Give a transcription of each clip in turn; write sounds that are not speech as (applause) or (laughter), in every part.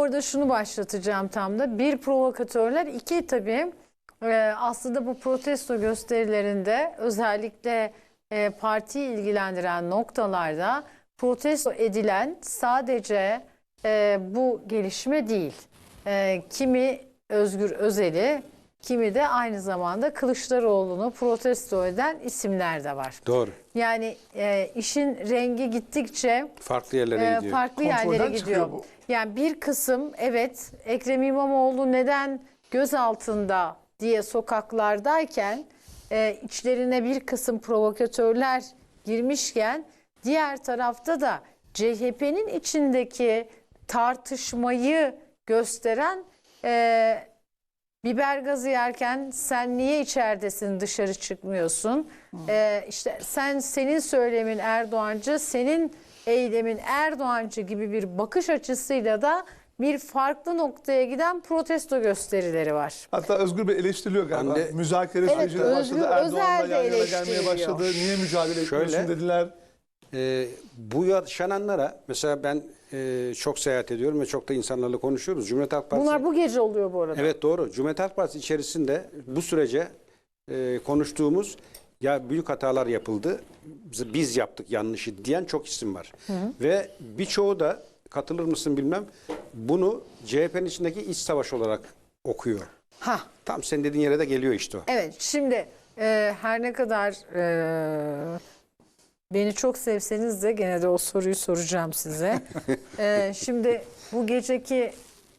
orada şunu başlatacağım tam da. Bir provokatörler, iki tabii e, aslında bu protesto gösterilerinde özellikle e, partiyi ilgilendiren noktalarda protesto edilen sadece e, bu gelişme değil. E, kimi Özgür Özel'i, kimi de aynı zamanda Kılıçdaroğlu'nu protesto eden isimler de var. Doğru. Yani e, işin rengi gittikçe Farklı yerlere e, gidiyor. farklı Kontrolden yerlere gidiyor. bu. Yani bir kısım evet Ekrem İmamoğlu neden gözaltında diye sokaklardayken e, içlerine bir kısım provokatörler girmişken diğer tarafta da CHP'nin içindeki tartışmayı gösteren e, biber gazı yerken sen niye içeridesin dışarı çıkmıyorsun? Ee, işte sen senin söylemin Erdoğancı, senin eylemin Erdoğancı gibi bir bakış açısıyla da bir farklı noktaya giden protesto gösterileri var. Hatta Özgür Bey eleştiriliyor galiba. Ben de- Müzakere Evet, sürecine Özgür başladı. Erdoğan'la de yan yana gelmeye eleştiriliyor. başladı. Niye mücadele etmiyorsun Şöyle- dediler. Ee, bu yaşananlara mesela ben e, çok seyahat ediyorum ve çok da insanlarla konuşuyoruz. Cumhuriyet Halk Partisi Bunlar bu gece oluyor bu arada. Evet doğru. Cumhuriyet Halk Partisi içerisinde bu sürece e, konuştuğumuz ya büyük hatalar yapıldı. Biz- yaptık yanlışı diyen çok isim var. Ve birçoğu da katılır mısın bilmem bunu CHP'nin içindeki iç savaş olarak okuyor. Ha, Tam senin dediğin yere de geliyor işte o. evet şimdi e, her ne kadar e, beni çok sevseniz de gene de o soruyu soracağım size. (laughs) E, şimdi bu geceki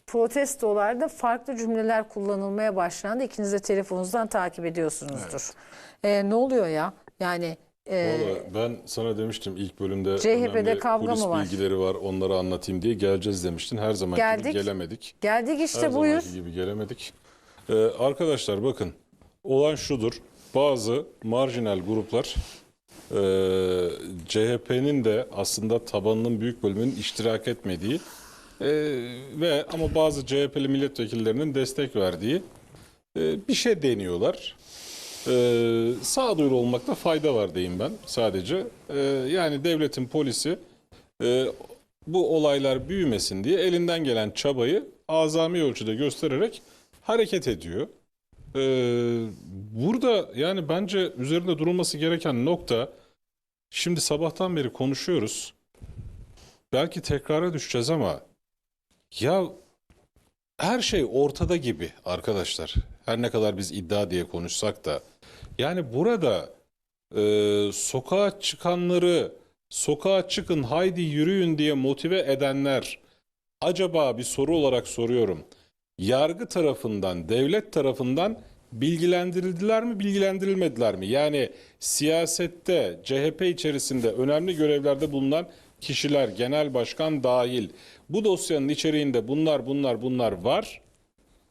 protestolarda farklı cümleler kullanılmaya başlandı. İkiniz de telefonunuzdan takip ediyorsunuzdur. E, ne oluyor ya? Yani e, Valla ben sana demiştim ilk bölümde CHP'de kavga polis mı var? bilgileri var onları anlatayım diye geleceğiz demiştin. Her zaman gibi gelemedik. geldik işte Her buyur. zamanki gibi gelemedik. Ee, arkadaşlar bakın olan şudur. Bazı marjinal gruplar e, CHP'nin de aslında tabanının büyük bölümünün iştirak etmediği e, ve ama bazı CHP'li milletvekillerinin destek verdiği e, bir şey deniyorlar. Ee, sağduyulu olmakta fayda var diyeyim ben sadece. Ee, yani devletin polisi e, bu olaylar büyümesin diye elinden gelen çabayı azami ölçüde göstererek hareket ediyor. Ee, burada yani bence üzerinde durulması gereken nokta şimdi sabahtan beri konuşuyoruz. Belki tekrara düşeceğiz ama ya her şey ortada gibi arkadaşlar. Her ne kadar biz iddia diye konuşsak da. Yani burada e, sokağa çıkanları sokağa çıkın haydi yürüyün diye motive edenler acaba bir soru olarak soruyorum. Yargı tarafından, devlet tarafından bilgilendirildiler mi, bilgilendirilmediler mi? Yani siyasette, CHP içerisinde önemli görevlerde bulunan kişiler, genel başkan dahil bu dosyanın içeriğinde bunlar, bunlar, bunlar var.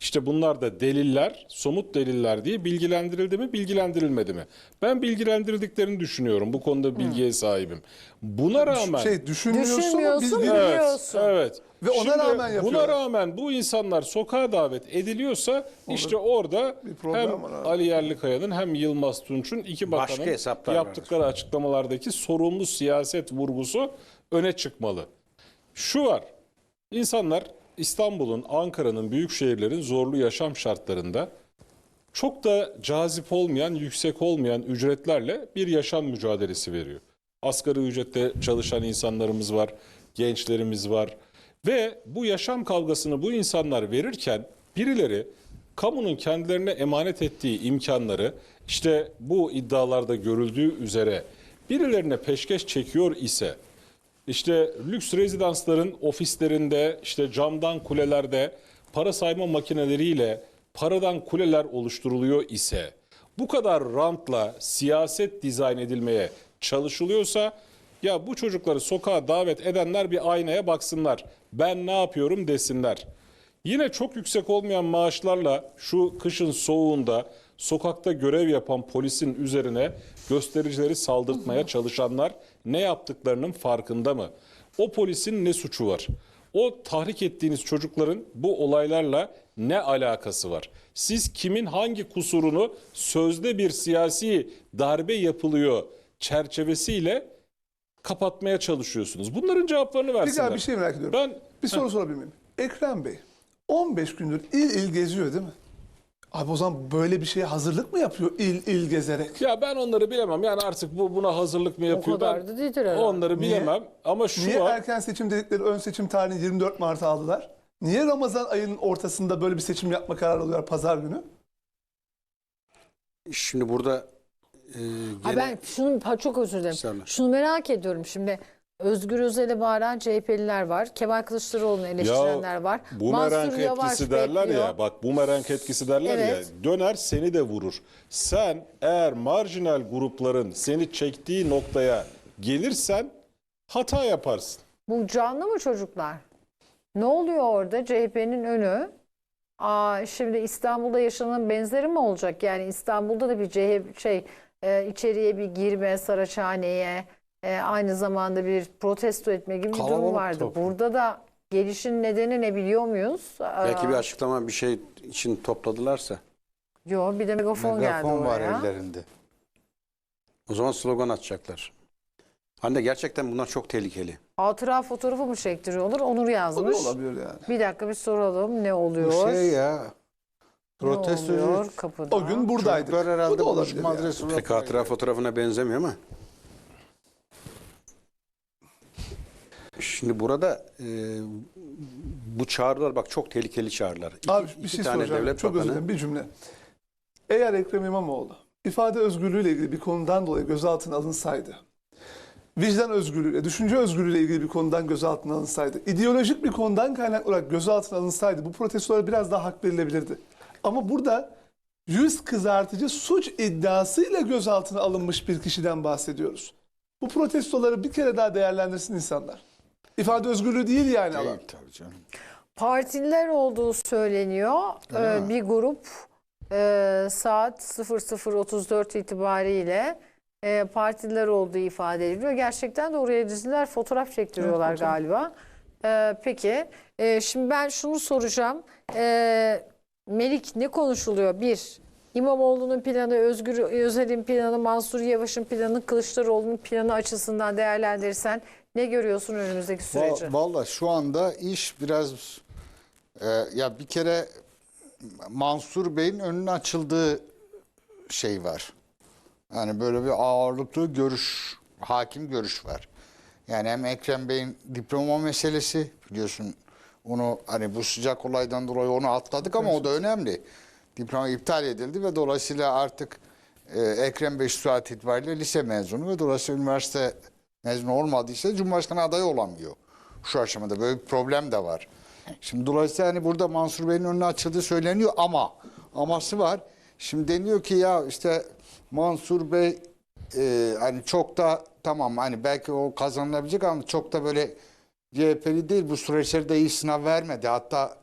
İşte bunlar da deliller, somut deliller diye bilgilendirildi mi, bilgilendirilmedi mi? Ben bilgilendirildiklerini düşünüyorum. Bu konuda bilgiye sahibim. Buna rağmen Şey düşünmüyorsun, Düşünmüyorsun, biz biliyoruz. Evet, Biliyorsun. evet. Ve ona rağmen yapıyorlar. Buna rağmen bu insanlar sokağa davet ediliyorsa işte orada bir problem hem var abi. Ali Yerlikaya'nın hem Yılmaz Tunç'un iki Başka bakanın hesaplar yaptıkları açıklamalardaki sorumlu siyaset vurgusu öne çıkmalı. Şu var. İnsanlar İstanbul'un, Ankara'nın, büyük şehirlerin zorlu yaşam şartlarında çok da cazip olmayan, yüksek olmayan ücretlerle bir yaşam mücadelesi veriyor. Asgari ücrette çalışan insanlarımız var, gençlerimiz var ve bu yaşam kavgasını bu insanlar verirken birileri kamunun kendilerine emanet ettiği imkanları işte bu iddialarda görüldüğü üzere birilerine peşkeş çekiyor ise işte lüks rezidansların ofislerinde, işte camdan kulelerde para sayma makineleriyle paradan kuleler oluşturuluyor ise bu kadar rantla siyaset dizayn edilmeye çalışılıyorsa ya bu çocukları sokağa davet edenler bir aynaya baksınlar. Ben ne yapıyorum desinler. Yine çok yüksek olmayan maaşlarla şu kışın soğuğunda sokakta görev yapan polisin üzerine göstericileri saldırtmaya çalışanlar ne yaptıklarının farkında mı? O polisin ne suçu var? O tahrik ettiğiniz çocukların bu olaylarla ne alakası var? Siz kimin hangi kusurunu sözde bir siyasi darbe yapılıyor çerçevesiyle kapatmaya çalışıyorsunuz? Bunların cevaplarını versinler. Bir daha bir şey merak ediyorum. Ben bir soru sorabilir miyim? Ekrem Bey 15 gündür il il geziyor değil mi? Abi o zaman böyle bir şeye hazırlık mı yapıyor il il gezerek? Ya ben onları bilemem. Yani artık bu buna hazırlık mı yapıyor? kadar ben da değildir herhalde. Onları Niye? bilemem. Ama şu Niye var. erken seçim dedikleri ön seçim tarihini 24 Mart'a aldılar? Niye Ramazan ayının ortasında böyle bir seçim yapma kararı alıyorlar pazar günü? Şimdi burada e, Ha gene- ben şunu çok özür dilerim. Estağfurullah. Şunu merak ediyorum şimdi. Özgür Özel'e bağıran CHP'liler var. Kemal Kılıçdaroğlu'nu eleştirenler var. Bumerang Mansur etkisi derler bekliyor. ya. Bak bumerang etkisi derler Evet. ya. Döner seni de vurur. Sen eğer marjinal grupların seni çektiği noktaya gelirsen hata yaparsın. Bu canlı mı çocuklar? Ne oluyor orada? CHP'nin önü. Aa, şimdi İstanbul'da yaşanan benzeri mi olacak? Yani İstanbul'da da bir CHP şey e, içeriye bir girme Saraçhane'ye e, aynı zamanda bir protesto etme gibi bir durum vardı. toplum. Burada da gelişin nedeni ne biliyor muyuz? belki Aa, bir açıklama bir şey için topladılarsa Yok bir de megafon, geldi Megafon var oraya. ellerinde. o zaman slogan atacaklar. Hande gerçekten bunlar çok tehlikeli. Hatıra fotoğrafı mı çektiriyorlar? Onur O da yazmış. olabilir yani. Bir dakika bir soralım ne Bu oluyor? şey ya. ne Protestocu oluyor kapıda? O gün buradaydık. çocuklar herhalde Bu da olabilir yani. Pek hatıra fotoğrafına benzemiyor ama. Şimdi burada e, bu çağrılar bak çok tehlikeli çağrılar. İki, Abi bir iki şey tane soracağım. devlet Çok özür dilerim bir cümle. Eğer Ekrem İmamoğlu ifade özgürlüğüyle ilgili bir konudan dolayı gözaltına alınsaydı, vicdan özgürlüğüyle, düşünce özgürlüğüyle ilgili bir konudan gözaltına alınsaydı, ideolojik bir konudan kaynaklı olarak gözaltına alınsaydı bu protestolara biraz daha hak verilebilirdi. Ama burada yüz kızartıcı suç iddiasıyla gözaltına alınmış bir kişiden bahsediyoruz. Bu protestoları bir kere daha değerlendirsin insanlar. İfade özgürlüğü değil yani alan. Değil tabii canım. Partililer olduğu söyleniyor. Ee, bir grup e, saat 00.34 itibariyle e, partililer olduğu ifade ediliyor. Gerçekten de oraya diziler fotoğraf çektiriyorlar Evet, galiba. Ee, peki e, şimdi ben şunu soracağım. Ee, Melik ne konuşuluyor? Bir, İmamoğlu'nun planı, Özgür Özel'in planı, Mansur Yavaş'ın planı, Kılıçdaroğlu'nun planı açısından değerlendirirsen ne görüyorsun önümüzdeki süreci? Va- Valla şu anda iş biraz e, ya bir kere Mansur Bey'in önüne açıldığı şey var. Yani böyle bir ağırlıklı görüş, hakim görüş var. Yani hem Ekrem Bey'in diploma meselesi biliyorsun onu hani bu sıcak olaydan dolayı onu atladık ama o da önemli. Diploma iptal edildi ve dolayısıyla artık e, Ekrem Bey şu saat itibariyle lise mezunu ve dolayısıyla üniversite mezunu olmadıysa Cumhurbaşkanı adayı olamıyor. Şu aşamada böyle bir problem de var. Şimdi dolayısıyla hani burada Mansur Bey'in önüne açıldığı söyleniyor ama aması var. Şimdi deniyor ki ya işte Mansur Bey e, hani çok da tamam hani belki o kazanılabilecek ama çok da böyle CHP'li değil bu süreçlerde iyi sınav vermedi. Hatta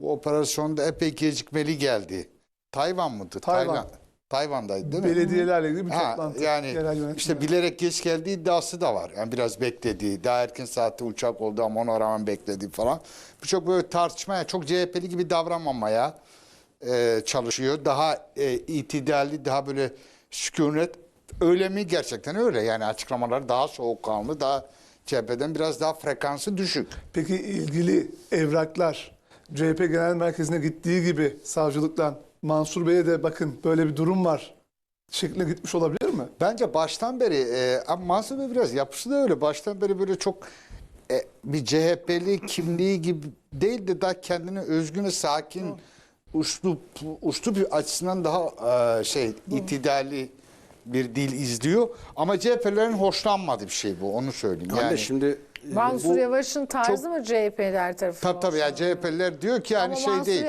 bu operasyonda epey gecikmeli geldi. Tayvan mıydı? Tayvan. Tayvan'daydı değil mi? Belediyelerle ilgili bir Ha, toplantı. yani işte bilerek geç geldiği iddiası da var. Yani biraz beklediği, daha erken saatte uçak oldu ama ona rağmen beklediği falan. Birçok böyle tartışmaya, çok CHP'li gibi davranmamaya e, çalışıyor. Daha e, itidalli, daha böyle sükunet. Öyle mi? Gerçekten öyle. Yani açıklamalar daha soğukkanlı, daha CHP'den biraz daha frekansı düşük. Peki ilgili evraklar CHP Genel Merkezi'ne gittiği gibi savcılıktan Mansur Bey'e de bakın böyle bir durum var şeklinde gitmiş olabilir mi? Bence baştan beri e, ama Mansur Bey biraz yapısı da öyle. Baştan beri böyle çok e, bir CHP'li kimliği gibi değil de daha kendine özgün, sakin, uçlu uçlu bir açısından daha e, şey itidali bir dil izliyor. Ama CHP'lerin hoşlanmadığı bir şey bu. Onu söyleyeyim. Hande Yani şimdi Mansur bu- Yavaş'ın tarzı çok- mı CHP'ler tarafından? Tabii tabii ya CHP'liler diyor ki yani Ama şey Mansur değil.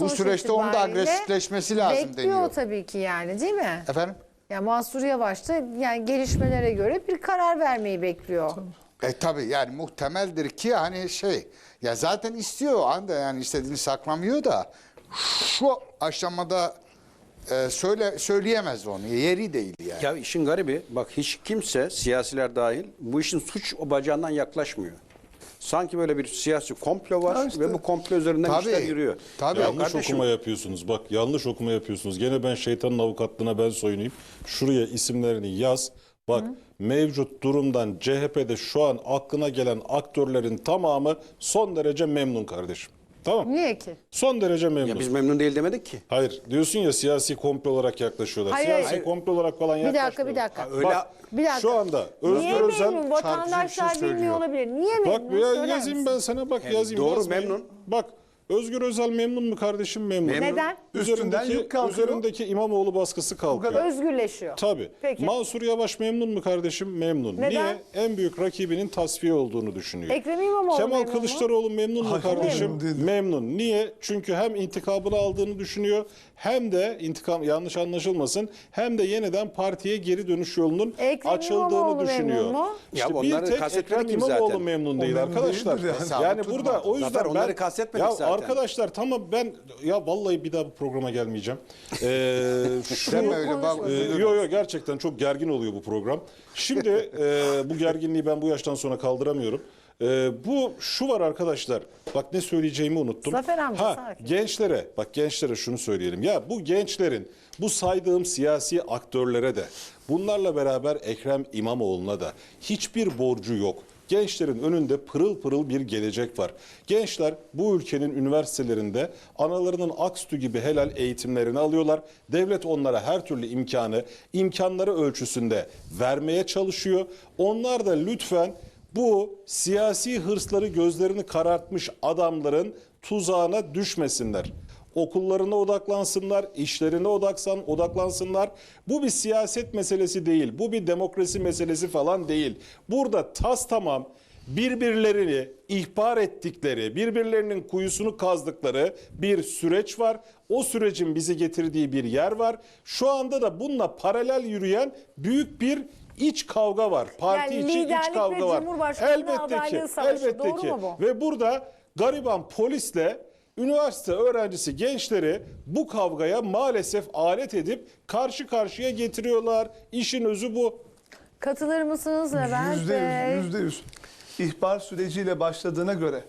Bu süreçte onun da agresifleşmesi lazım Bekliyor deniyor. tabii ki yani değil mi? Efendim? Ya Mansur Yavaş da yani gelişmelere göre bir karar vermeyi bekliyor. E tabi yani muhtemeldir ki hani şey ya zaten istiyor anda yani istediğini saklamıyor da şu aşamada e, söyle söyleyemez onu yeri değil yani. Ya işin garibi bak hiç kimse siyasiler dahil bu işin suç o bacağından yaklaşmıyor. Sanki böyle bir siyasi komplo var işte. ve bu komplo üzerinden Tabii. işler yürüyor. Tabii. Ya Yanlış kardeşim, okuma yapıyorsunuz. Bak yanlış okuma yapıyorsunuz. Gene ben şeytanın avukatlığına ben soyunayım. Şuraya isimlerini yaz. Bak mevcut durumdan CHP'de şu an aklına gelen aktörlerin tamamı son derece memnun kardeşim. Tamam. Niye ki? Son derece memnun. Ya biz memnun değil demedik ki. Hayır diyorsun ya siyasi komplo olarak yaklaşıyorlar. Hayır, siyasi hayır. komplo olarak falan Bir dakika bir dakika. Öyle Bak, Bir dakika. Şu anda Özgür Niye Özel memnun? bir Vatandaşlar şey söylüyor. bilmiyor olabilir. Niye memnun? Bak ya Söyler yazayım misin? ben sana bak yazayım. doğru, yazmayayım. memnun. Bak Özgür Özel memnun mu kardeşim memnun. Memnun. Neden? Üstünden Üzerindeki, yük kalkıyor. üzerindeki İmamoğlu baskısı kalkıyor. kadar. Özgürleşiyor. Tabii. Peki. Mansur Yavaş memnun mu kardeşim? Memnun. Neden? Niye? En büyük rakibinin tasfiye olduğunu düşünüyor. Ekrem İmamoğlu Kemal memnun mu? Kılıçdaroğlu memnun mu Hayır, kardeşim? memnun değil. Memnun. Niye? Çünkü hem intikamını aldığını düşünüyor hem de intikam yanlış anlaşılmasın hem de yeniden partiye geri dönüş yolunun Ekrem açıldığını İmamoğlu düşünüyor. memnun mu? Ya İşte onları bir tek kastetmedik Ekrem ki İmamoğlu zaten. memnun O değil memnun arkadaşlar. değildir yani. Yani burada o yüzden Zafer, onları ben kastetmedik ya zaten. Arkadaşlar tamam ben ya vallahi bir daha bu programa gelmeyeceğim. (laughs) Ee, şunu- Deme öyle bak. ee, yo yo gerçekten çok gergin oluyor bu program. Şimdi e, bu gerginliği ben bu yaştan sonra kaldıramıyorum. E, bu şu var arkadaşlar. Bak ne söyleyeceğimi unuttum. Zafer amca, ha, sakin. gençlere bak gençlere şunu söyleyelim. Ya bu gençlerin bu saydığım siyasi aktörlere de bunlarla beraber Ekrem İmamoğlu'na da hiçbir borcu yok. Gençlerin önünde pırıl pırıl bir gelecek var. Gençler bu ülkenin üniversitelerinde analarının akstü gibi helal eğitimlerini alıyorlar. Devlet onlara her türlü imkanı, imkanları ölçüsünde vermeye çalışıyor. Onlar da lütfen bu siyasi hırsları gözlerini karartmış adamların tuzağına düşmesinler. Okullarına odaklansınlar, işlerine odaksan, odaklansınlar. Bu bir siyaset meselesi değil, bu bir demokrasi meselesi falan değil. Burada tas tamam birbirlerini ihbar ettikleri, birbirlerinin kuyusunu kazdıkları bir süreç var. O sürecin bizi getirdiği bir yer var. Şu anda da bununla paralel yürüyen büyük bir iç kavga var. Parti Yani içi liderlik iç kavga var. Elbette ki. Elbette Doğru ki. mu bu? Ve burada gariban polisle üniversite öğrencisi gençleri bu kavgaya maalesef alet edip karşı karşıya getiriyorlar. İşin özü bu. Katılır mısınız Levent Yüzde Bey? yüz, yüzde yüz. İhbar süreciyle başladığına göre,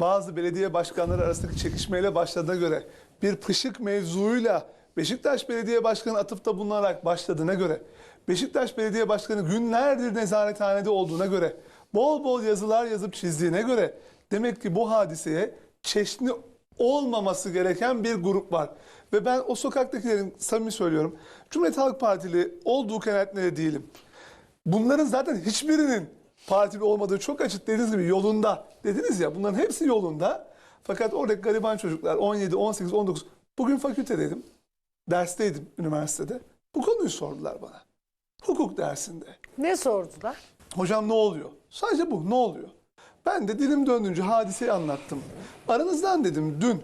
bazı belediye başkanları arasındaki çekişmeyle başladığına göre, bir pışık mevzuyla Beşiktaş Belediye Başkanı atıfta bulunarak başladığına göre, Beşiktaş Belediye Başkanı günlerdir nezarethanede olduğuna göre, bol bol yazılar yazıp çizdiğine göre, demek ki bu hadiseye çeşni olmaması gereken bir grup var. Ve ben o sokaktakilerin samimi söylüyorum, Cumhuriyet Halk Partili olduğu kanaatinde değilim. Bunların zaten hiçbirinin partili olmadığı çok açık dediğiniz gibi yolunda. Dediniz ya bunların hepsi yolunda. Fakat oradaki gariban çocuklar 17, 18, 19. Bugün fakültedeydim. Dersteydim üniversitede. Bu konuyu sordular bana. Hukuk dersinde. Ne sordular? Hocam ne oluyor? Sadece bu ne oluyor? Ben de dilim döndüğünce hadiseyi anlattım. Aranızdan dedim dün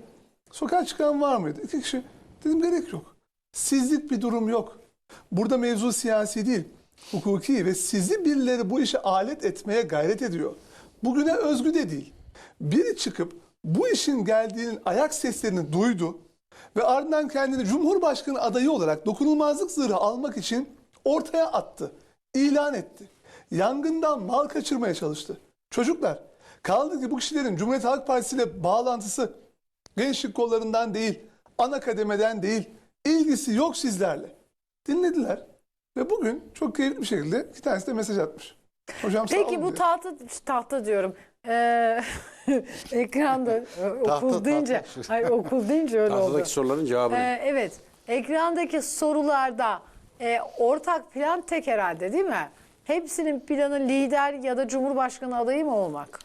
sokağa çıkan var mıydı? İki kişi. Dedim gerek yok. Sizlik bir durum yok. Burada mevzu siyasi değil. Hukuki ve sizi birileri bu işe alet etmeye gayret ediyor. Bugüne özgü de değil. Biri çıkıp bu işin geldiğinin ayak seslerini duydu ve ardından kendini Cumhurbaşkanı adayı olarak dokunulmazlık zırhı almak için ortaya attı. ilan etti. Yangından mal kaçırmaya çalıştı. Çocuklar kaldı ki bu kişilerin Cumhuriyet Halk Partisi ile bağlantısı gençlik kollarından değil, ana kademeden değil, ilgisi yok sizlerle. Dinlediler ve bugün çok keyifli bir şekilde iki tanesi de mesaj atmış. Hocam sağ Peki olun bu tahta tahta diyorum. Ee, (laughs) ekranda (laughs) e, okul Tahta, deyince, tahta. hayır okul deyince öyle oldu. Tahtadaki soruların cevabını. Ee, evet. Ekrandaki sorularda e, ortak plan tek herhalde değil mi? Hepsinin planı lider ya da cumhurbaşkanı adayı mı olmak?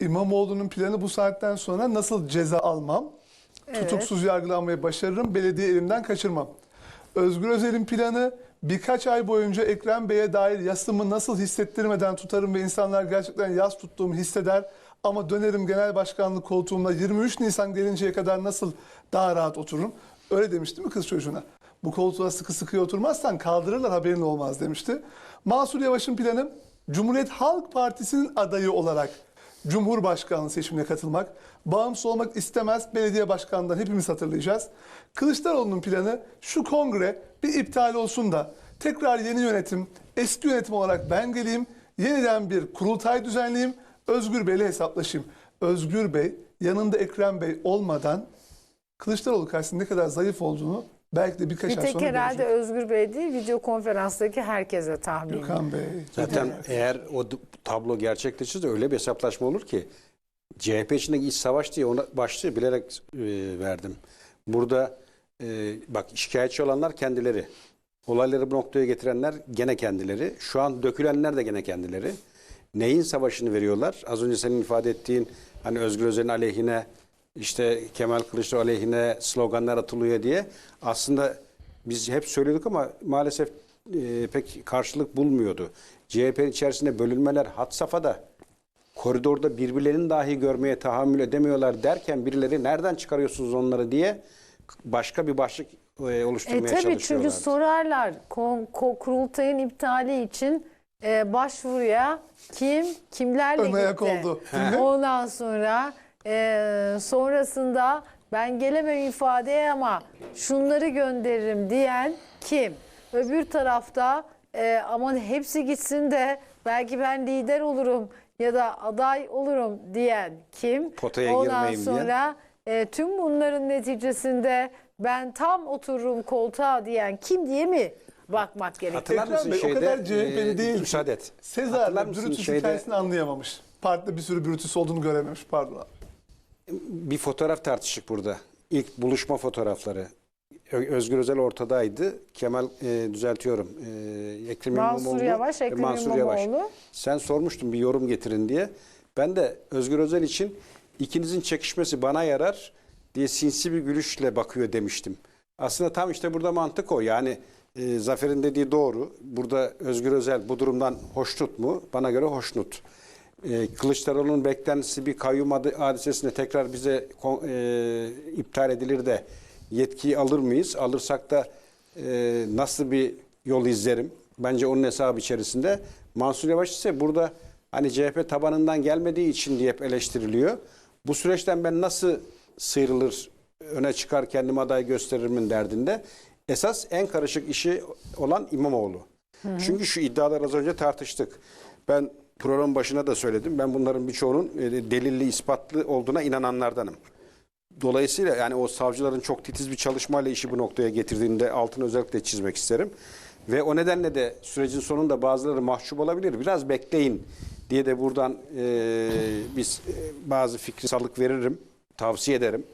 İmamoğlu'nun planı bu saatten sonra nasıl ceza almam, tutuksuz yargılanmayı başarırım, belediye elimden kaçırmam. Özgür Özel'in planı birkaç ay boyunca Ekrem Bey'e dair yasımı nasıl hissettirmeden tutarım ve insanlar gerçekten yas tuttuğumu hisseder. Ama dönerim genel başkanlık koltuğumda 23 Nisan gelinceye kadar nasıl daha rahat otururum. Öyle demişti mi kız çocuğuna? Bu koltuğa sıkı sıkıya oturmazsan kaldırırlar haberin olmaz demişti. Mansur Yavaş'ın planı Cumhuriyet Halk Partisi'nin adayı olarak Cumhurbaşkanlığı seçimine katılmak, bağımsız olmak istemez belediye başkanından hepimiz hatırlayacağız. Kılıçdaroğlu'nun planı şu kongre bir iptal olsun da tekrar yeni yönetim, eski yönetim olarak ben geleyim, yeniden bir kurultay düzenleyeyim, Özgür Bey'le hesaplaşayım. Özgür Bey yanında Ekrem Bey olmadan Kılıçdaroğlu karşısında ne kadar zayıf olduğunu belki de birkaç Bir ay tek sonra herhalde görecek. Özgür Bey değil, video konferanstaki herkese tahmin. Gökhan Bey. Zaten eğer o tablo gerçekleşirse öyle bir hesaplaşma olur ki CHP içindeki iç savaş diye ona başlığı bilerek e, verdim. Burada e, bak şikayetçi olanlar kendileri. Olayları bu noktaya getirenler gene kendileri. Şu an dökülenler de gene kendileri. Neyin savaşını veriyorlar? Az önce senin ifade ettiğin hani Özgür Özel'in aleyhine işte Kemal Kılıçdaroğlu aleyhine sloganlar atılıyor diye. Aslında biz hep söylüyorduk ama maalesef e, pek karşılık bulmuyordu. CHP'nin içerisinde bölünmeler had safhada koridorda birbirlerini dahi görmeye tahammül edemiyorlar derken birileri nereden çıkarıyorsunuz onları diye başka bir başlık e, E oluşturmaya tabii çünkü sorarlar kon, ko- kurultayın iptali için e, başvuruya kim kimlerle Ön gitti. oldu? Ondan sonra e, sonrasında ben gelemem ifadeye ama şunları gönderirim diyen kim? Öbür tarafta e, aman hepsi gitsin de belki ben lider olurum ya da aday olurum diyen kim? Potaya Ondan girmeyeyim sonra e, tüm bunların neticesinde ben tam otururum koltuğa diyen kim diye mi bakmak gerekiyor? Hatırlar Ekrem mısın Bey o şeyde, kadar CHP'li e, değil ki. müsaade et. Sezar Hatırlar mısın Brutus şeyde- hikayesini anlayamamış. Partide bir sürü Brutus olduğunu görememiş pardon abi. Bir fotoğraf tartıştık burada. İlk buluşma fotoğrafları. Özgür Özel ortadaydı. Kemal e, düzeltiyorum. E, Ekrem Mansur İmamoğlu Yavaş, Ekrem Mansur Yavaş. İmamoğlu. Sen sormuştun bir yorum getirin diye. Ben de Özgür Özel için ikinizin çekişmesi bana yarar diye sinsi bir gülüşle bakıyor demiştim. Aslında tam işte burada mantık o. Yani e, Zafer'in dediği doğru. Burada Özgür Özel bu durumdan hoşnut mu? Bana göre hoşnut. E, Kılıçdaroğlu'nun beklentisi bir kayyum adı, hadisesinde tekrar bize e, iptal edilir de yetkiyi alır mıyız? Alırsak da e, nasıl bir yol izlerim? Bence onun hesabı içerisinde. Mansur Yavaş ise burada hani CHP tabanından gelmediği için diye hep eleştiriliyor. Bu süreçten ben nasıl sıyrılır, öne çıkar kendimi aday gösteririmin derdinde. Esas en karışık işi olan İmamoğlu. Çünkü şu iddialar az önce tartıştık. Ben program başına da söyledim. Ben bunların birçoğunun e, delilli, ispatlı olduğuna inananlardanım. Dolayısıyla yani o savcıların çok titiz bir çalışmayla işi bu noktaya getirdiğinde altını özellikle çizmek isterim. Ve o nedenle de sürecin sonunda bazıları mahcup olabilir. Biraz bekleyin diye de buradan e, biz e, bazı fikri salık veririm, tavsiye ederim.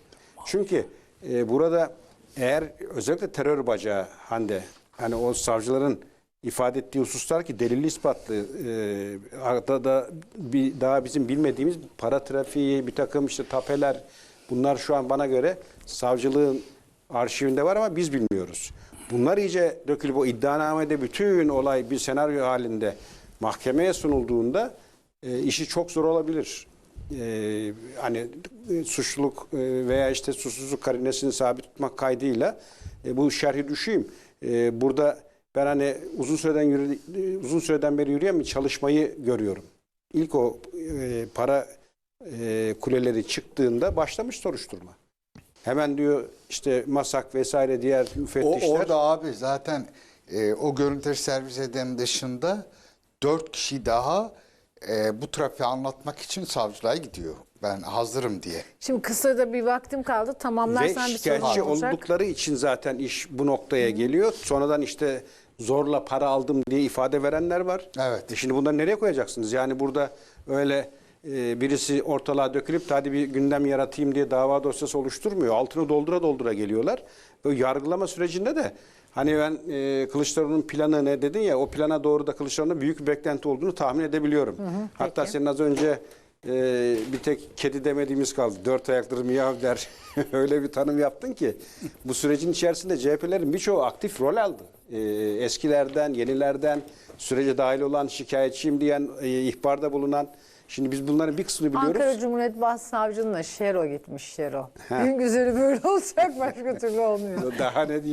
Çünkü e, burada eğer özellikle terör bacağı Hande hani o savcıların ifade ettiği hususlar ki delilli ispatlı e, arada da bir daha bizim bilmediğimiz para trafiği bir takım işte tapeler bunlar şu an bana göre savcılığın arşivinde var ama biz bilmiyoruz. Bunlar iyice dökülüp o iddianamede bütün olay bir senaryo halinde mahkemeye sunulduğunda e, işi çok zor olabilir. E, hani e, suçluluk e, veya işte suçsuzluk karinesini sabit tutmak kaydıyla e, bu şerhi düşeyim. E, burada ben hani uzun süreden yürü, uzun süreden beri yürüyen bir çalışmayı görüyorum. İlk o e, para e, kuleleri çıktığında başlamış soruşturma. Hemen diyor işte Masak vesaire diğer O müfettişler. orada abi zaten e, o görüntüleri servis eden dışında dört kişi daha e, bu trafiği anlatmak için savcılığa gidiyor. Ben hazırım diye. Şimdi kısa da bir vaktim kaldı. Ve Tamamlarsan bir soru olacak. oldukları için zaten iş bu noktaya geliyor. Sonradan işte zorla para aldım diye ifade verenler var. Evet. E şimdi bunları nereye koyacaksınız? Yani burada öyle e, birisi ortalığa dökülüp hadi bir gündem yaratayım diye dava dosyası oluşturmuyor. Altını doldura doldura geliyorlar. Ve yargılama sürecinde de hani ben e, Kılıçdaroğlu'nun planı ne dedin ya o plana doğru da Kılıçdaroğlu'nda büyük bir beklenti olduğunu tahmin edebiliyorum. Hatta peki. senin az önce e, bir tek kedi demediğimiz kaldı. Dört ayakları miyav der. (laughs) Öyle bir tanım yaptın ki bu sürecin içerisinde CHP'lerin birçoğu aktif rol aldı. E, eskilerden, yenilerden, sürece dahil olan şikayetçiyim diyen, e, ihbarda bulunan. Şimdi biz bunların bir kısmını biliyoruz. Ankara Cumhuriyet Başsavcılığına Şero gitmiş Şero. Ha. Gün güzeli böyle olacak başka türlü olmuyor. Daha ne diyeyim